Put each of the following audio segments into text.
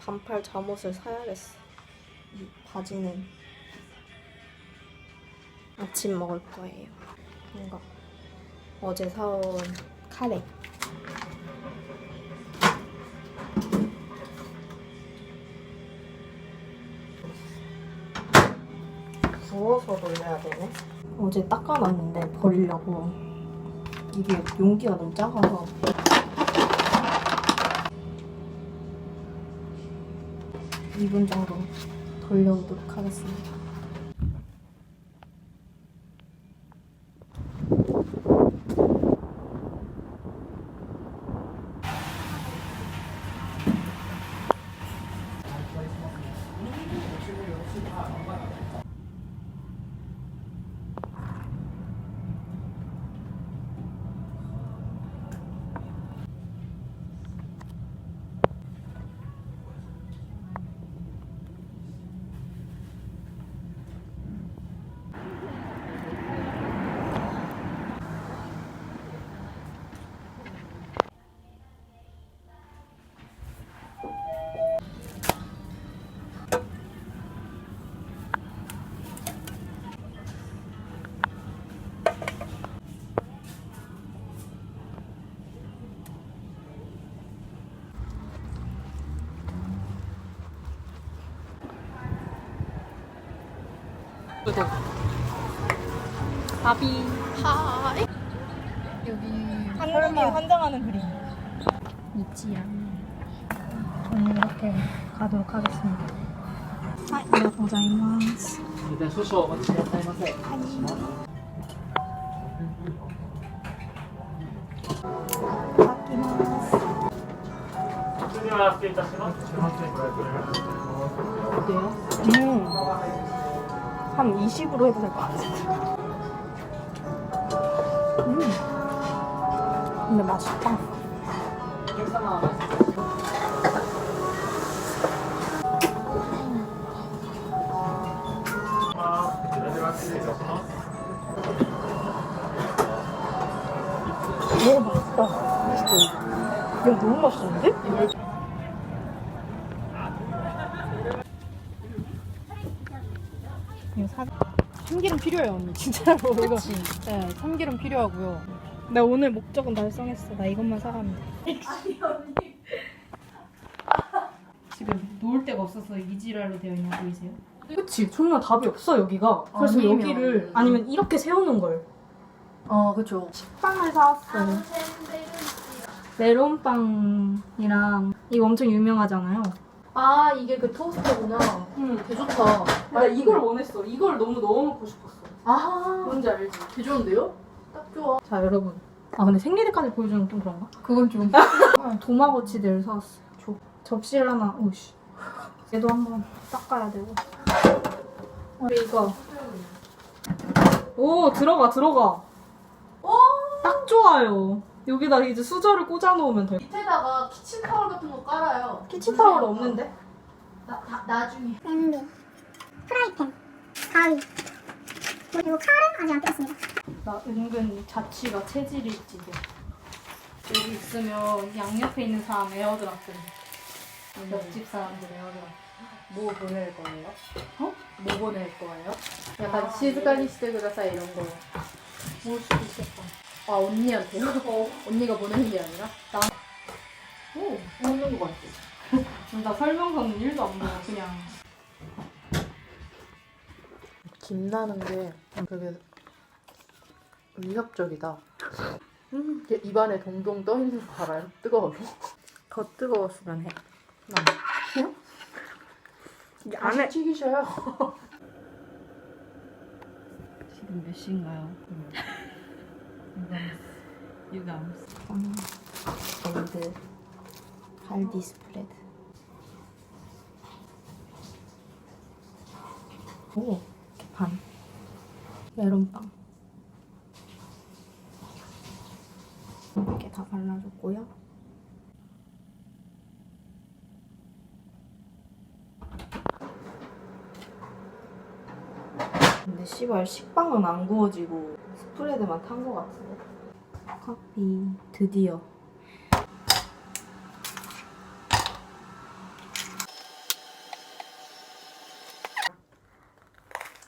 반팔 잠옷을 사야겠어. 이 바지는 아침 먹을 거예요. 이거 어제 사온 카레. 구워서 돌려야 되네. 어제 닦아놨는데 버리려고 이게 용기가 너무 작아서 2분 정도 돌려오도록 하겠습니다. 구독. 바비. 하이. 여기 한국이 환장하는 그림. 있지야. 저는 이렇게 가도록 하겠습니다. 아, 감사합니다. 네, 일단 소소 어떻게 하세요? 어때요? 음. 한 20으로 해도 될 것 같아요. 음. 근데 맛있다. 너무 맛있다. 맛있지? 야, 너무 맛있는데? 필요해요 언니 진짜로 이거 네 참기름 필요하고요 나 오늘 목적은 달성했어. 나 이것만 사가면 돼. 지금 놓을 데가 없어서 이지랄로 되어 있는 거 보이세요? 그치? 정말 답이 없어, 여기가. 그래서 아니면- 여기를, 아니면 이렇게 세우는 걸. 어 그쵸 빵을 사왔어요. 메론빵이랑 이거 엄청 유명하잖아요. 아 이게 그 토스트구나 응. 개 좋다 나 이걸 원했어. 이걸 너무 넣어 먹고 싶었어. 아 뭔지 알지? 개 좋은데요? 딱 좋아 자, 여러분. 아, 근데 생리대까지 보여주는 건 좀 그런가? 그건 좀 도마고치대를 사왔어요. 저, 접시를 하나, 오씨. 얘도 한번 닦아야 되고. 그리고 이거. 오, 들어가, 들어가. 딱 좋아요. 여기다 이제 수저를 꽂아 놓으면 돼. 밑에다가 키친타월 같은 거 깔아요 키친타월 없는데? 나, 나, 나중에 냄비, 프라이팬, 가위 그리고 칼은 아직 안 뺐습니다. 나 은근 자취가 체질이 지게. 여기 있으면 양옆에 있는 사람 에어드랍들. 옆집 사람들 에어드랍. 뭐 보낼 거예요? 어? 뭐 보낼 거예요? 약간 시즈카니 시대 그다사 이런 거. 올 수도 있겠다. 아 언니한테요? 어. 언니가 보내는 게 아니라? 오. 보는 거 같아. 나 설명서는 1도 안 보고 그냥. 김 나는 게 되게 위협적이다. 음, 이게 입안에 동동 떠 있는 거 알아요? 뜨거워서. 더 뜨거웠으면 해. 이 안에 튀기셔요. 지금 몇 시인가요? 유감. 골드 갈비 스프레드. 오, 반. 메론빵. 이렇게 다 발라줬고요. 근데 씨발 식빵은 안 구워지고 스프레드만 탄 것 같은데. 커피 드디어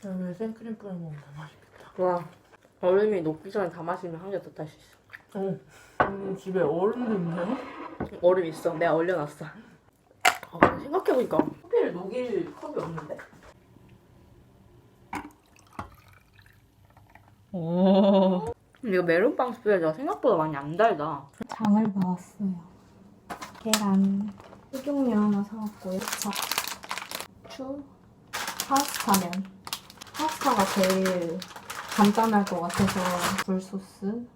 여기 생크림 뿌려 먹으면 더 맛있겠다. 와 얼음이 녹기 전에 다 마시면 한 개더딸수 있어. 어. 음, 집에 얼음도 있네요? 얼음 있어. 내가 얼려놨어. 아, 생각해보니까 커피를 녹일 컵이 없는데? 오. 근데 이거 메론빵 스프레드가 생각보다 많이 안 달다. 장을 봐왔어요. 계란, 식용유 하나 사왔고요. 자, 추, 파스타면. 파스타가 제일 간단할 것 같아서 굴소스,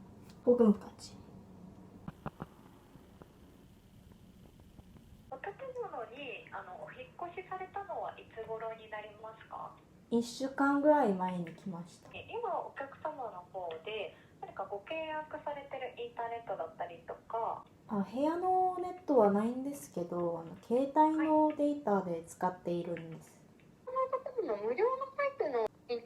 소금까지. お建物にあのお引っ越しされたのはいつ頃になりますか1週間ぐらい前に来ました。え今お客様の方で何かご契約されてるインターネットだったりとかあ部屋のネットはないんですけど、あの携帯のデータで使っているんです。この建物無料の タイプのイン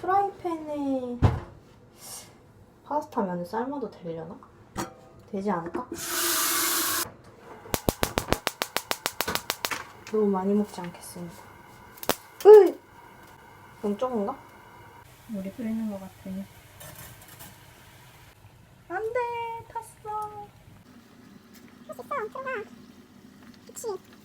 프라이팬에 파스타 면을 삶아도 되려나? 되지 않을까? 너무 많이 먹지 않겠습니다. 으이! 좀 적은가? 물이 끓이는 것 같아요. 안 돼! 탔어! 할 수 있어. 들어가. 그치.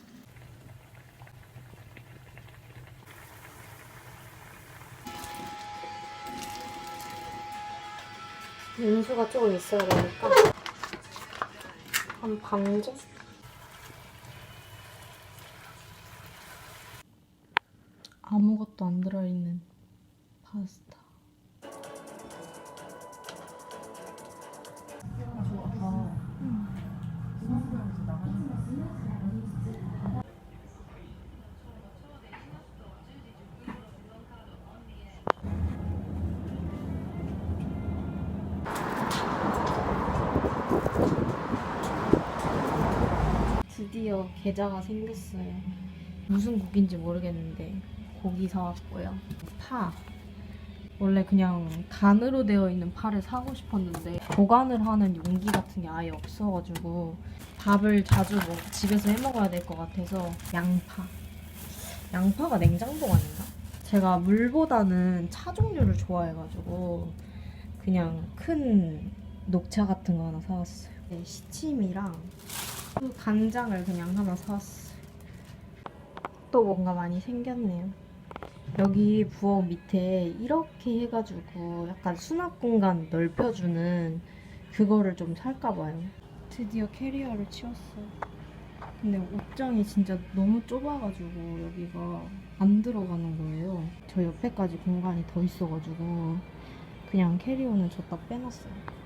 윤수가 조금 있어야 되니까 한 반 정도? 아무것도 안 들어있는 파스타. 계좌가 생겼어요. 무슨 고기인지 모르겠는데 고기 사왔고요. 파. 원래 그냥 단으로 되어 있는 파를 사고 싶었는데 보관을 하는 용기 같은 게 아예 없어가지고 밥을 자주 뭐 집에서 해 먹어야 될 것 같아서 양파. 양파가 냉장고 아닌가? 제가 물보다는 차 종류를 좋아해가지고 그냥 큰 녹차 같은 거 하나 사왔어요. 네, 시침이랑 그 간장을 그냥 하나 사왔어요. 또 뭔가 많이 생겼네요. 여기 부엌 밑에 이렇게 해가지고 약간 수납 공간 넓혀주는 그거를 좀 살까 봐요. 드디어 캐리어를 치웠어요. 근데 옷장이 진짜 너무 좁아가지고 여기가 안 들어가는 거예요. 저 옆에까지 공간이 더 있어가지고 그냥 캐리어는 줬다 빼놨어요.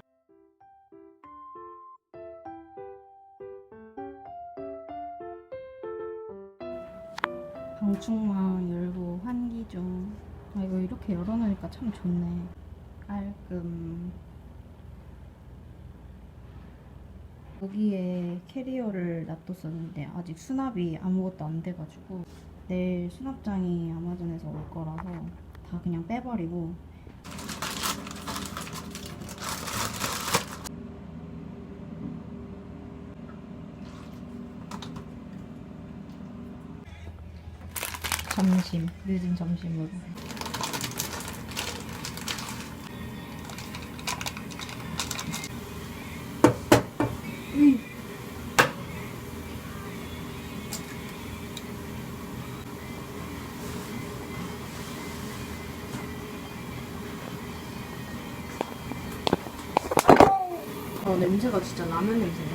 충망 열고 환기죠. 아 이거 이렇게 열어놓으니까 참 좋네. 깔끔. 여기에 캐리어를 놔뒀었는데 아직 수납이 아무것도 안 돼가지고 내일 수납장이 아마존에서 올 거라서 다 그냥 빼버리고 점심 늦은 점심으로. 어 냄새가 진짜 라면 냄새인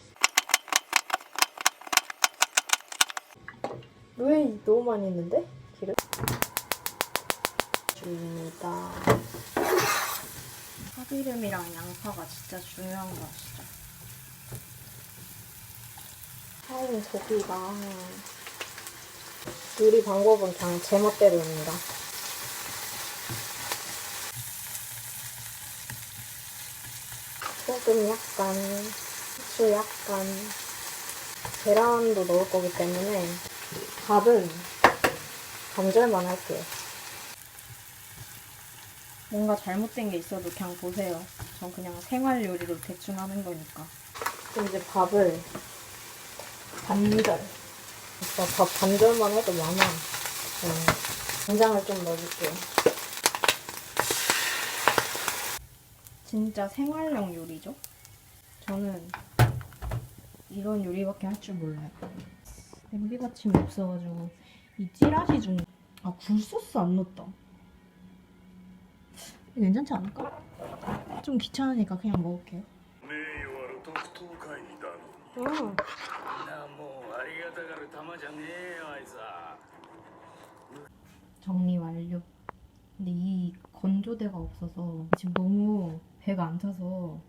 왜 너무 많이 있는데? 기름? 줍니다. 파기름이랑 양파가 진짜 중요한 거 아시죠? 사온 고기가 요리 방법은 그냥 제 멋대로입니다. 소금 약간, 후추 약간, 계란도 넣을 거기 때문에 밥은 반절만 할게요. 뭔가 잘못된 게 있어도 그냥 보세요. 전 그냥 생활 요리로 대충 하는 거니까. 그럼 이제 밥을 반절. 오빠 밥 반절만 해도 많아. 음, 간장을 좀 넣어줄게요. 진짜 생활용 요리죠? 저는 이런 요리밖에 할 줄 몰라요. 냄비 받침이 없어가지고 이 찌라시 중 아 굴소스 안 넣었다. 괜찮지 않을까? 좀 귀찮으니까 그냥 먹을게요. 음. 정리 완료. 근데 이 건조대가 없어서 지금 너무 배가 안 차서.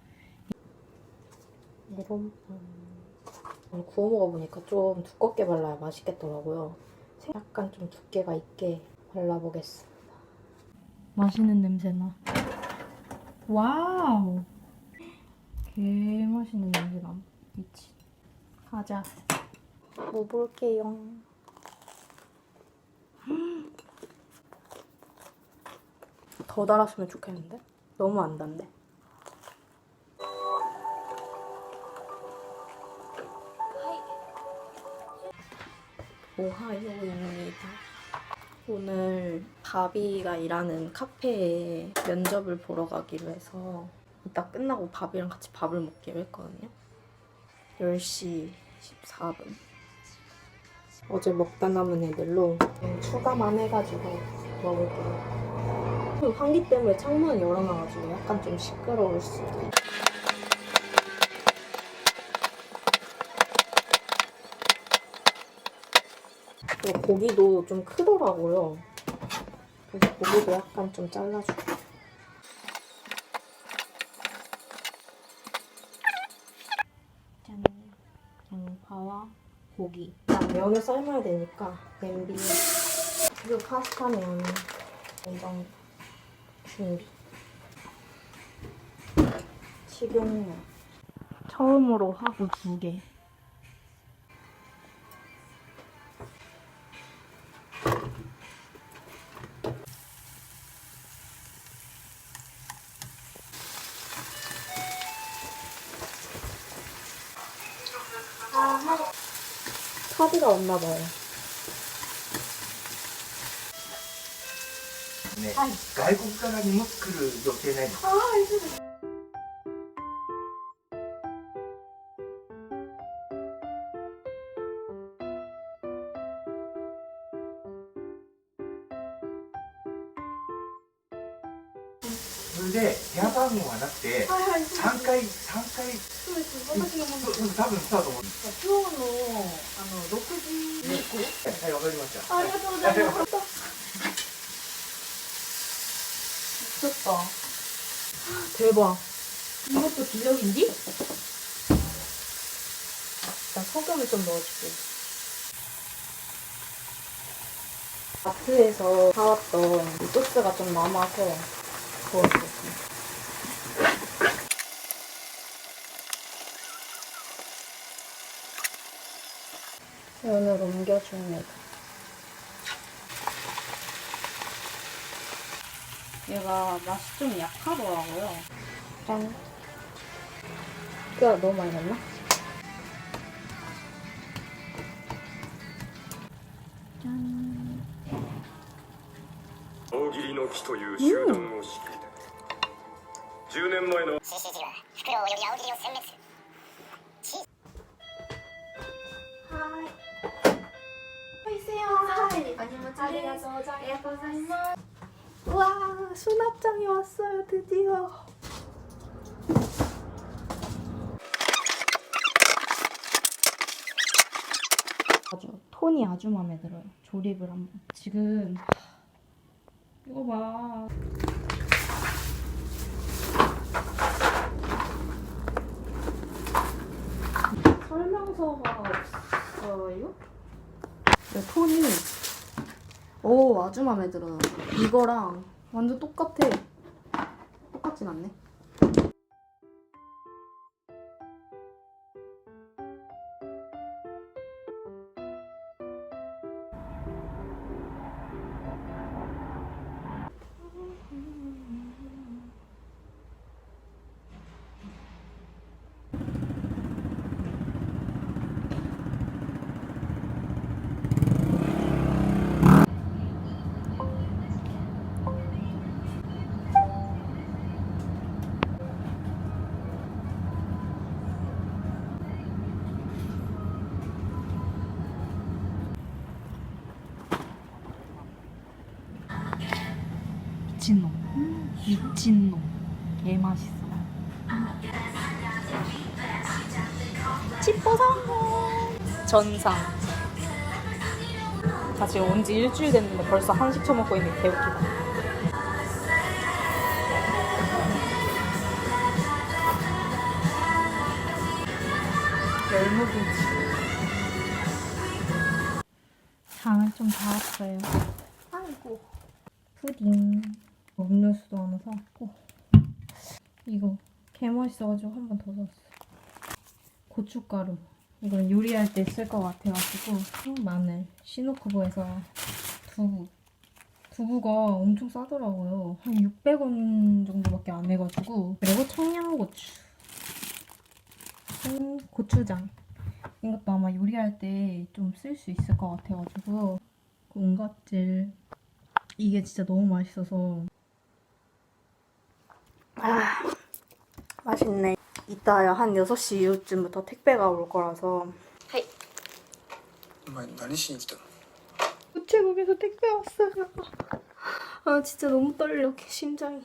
네, 메론빵 오늘 구워 먹어보니까 좀 두껍게 발라야 맛있겠더라고요. 약간 좀 두께가 있게 발라보겠습니다. 맛있는 냄새나. 와우. 개 맛있는 냄새나. 미치. 가자. 먹어볼게요. 더 달았으면 좋겠는데? 너무 안 단데? 오하요입니다. 오늘 바비가 일하는 카페에 면접을 보러 가기로 해서 이따 끝나고 바비랑 같이 밥을 먹기로 했거든요. 10시 14분. 어제 먹다 남은 애들로 추가만 해가지고 먹을게요. 좀 환기 때문에 창문을 열어놔가지고 약간 좀 시끄러울 수도. 그리 고 고기도 좀 크더라고요. 그래서 고기도 약간 좀 잘라줄게요. 짠. 양파와 고기. 면을 삶아야 되니까 냄비에 그리고 파스타면 이 정도 준비. 식용유. 처음으로 하고 두 개. 없나 봐요. ね、外国から荷物来る予定ないです。 それで部屋番号がなくて、3回、3回、 うん多分そうだと思う。今日のあの6時に、はい、わかりました。ありがとうございます。 미쳤다. 대박. 이것도 기적인지? 일단 소금을 좀 넣어줄게. 마트에서 사왔던 이 소스가 좀 남아서 부어주겠습니다. 면을 옮겨줍니다. 얘가 맛이 좀 약하더라고요. 짠. 뼈 너무 많이 넣나? 짠. 大喜利の木という集団を率いて10年前の 안녕하세요. 안녕하세요. 와, 수납장이 왔어요, 드디어. 아주 톤이 아주 마음에 들어요. 조립을 한번. 지금 이거 봐. 설명서가 없어요? 네, 톤이 오 아주 마음에 들어요. 이거랑 완전 똑같아. 똑같진 않네. 미친놈. 미친놈. 개 맛있어. 치포 성공! 전상. 자, 지금 온 지 일주일 됐는데 벌써 한식 처먹고 있는 게 개웃기다. 장을 좀 봐왔어요. 아이고. 푸딩. 음료수도 하나 사왔고. 이거 개 맛있어가지고 한 번 더 샀어. 고춧가루. 이건 요리할 때 쓸 것 같아가지고. 어, 마늘. 시노쿠보에서 두부. 두부가 엄청 싸더라고요. 한 600원 정도밖에 안 해가지고. 그리고 청양고추. 음, 고추장. 이것도 아마 요리할 때 좀 쓸 수 있을 것 같아가지고. 군것질. 이게 진짜 너무 맛있어서. 아, 맛있네. 이따야 한 6시 이후쯤부터 택배가 올 거라서. 하이. 엄마, 난리시 있다. 우체국에서 택배 왔어요. 아, 진짜 너무 떨려. 심장이.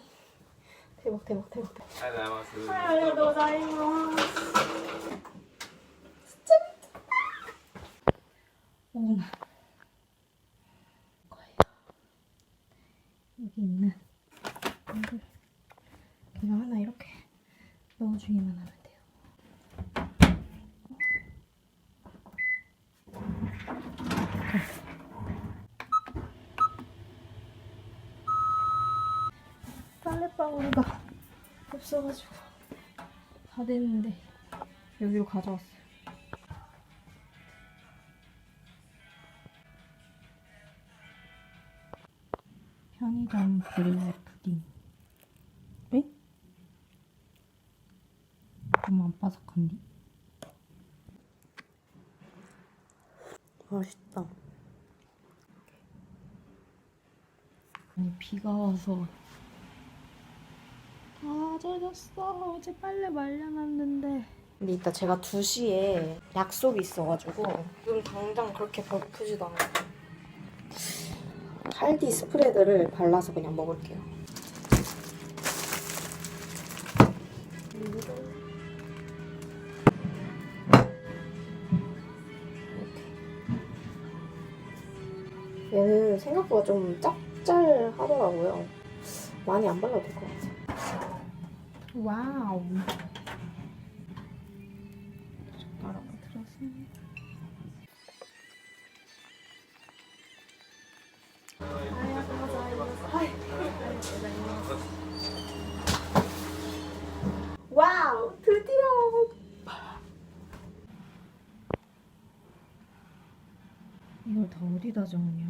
대박, 대박, 대박. 대박. 하이, 고자이마스. 진짜 미쳤다. 오나. 넣어주기만 하면 돼요. 빨래방울이가 없어가지고 다 됐는데 여기로 가져왔어요. 편의점 푸딩. 에? 너무 안 바삭한디? 맛있다. 아니 비가 와서 다 젖었어. 어제 빨래 말려놨는데. 근데 이따 제가 2시에 약속이 있어가지고 지금 당장 그렇게 배고프지도 않고 칼디 스프레드를 발라서 그냥 먹을게요. 얘는 생각보다 좀 짭짤하더라고요. 많이 안 발라도 될 것 같아요. 와우. 이걸 다 어디다 적냐?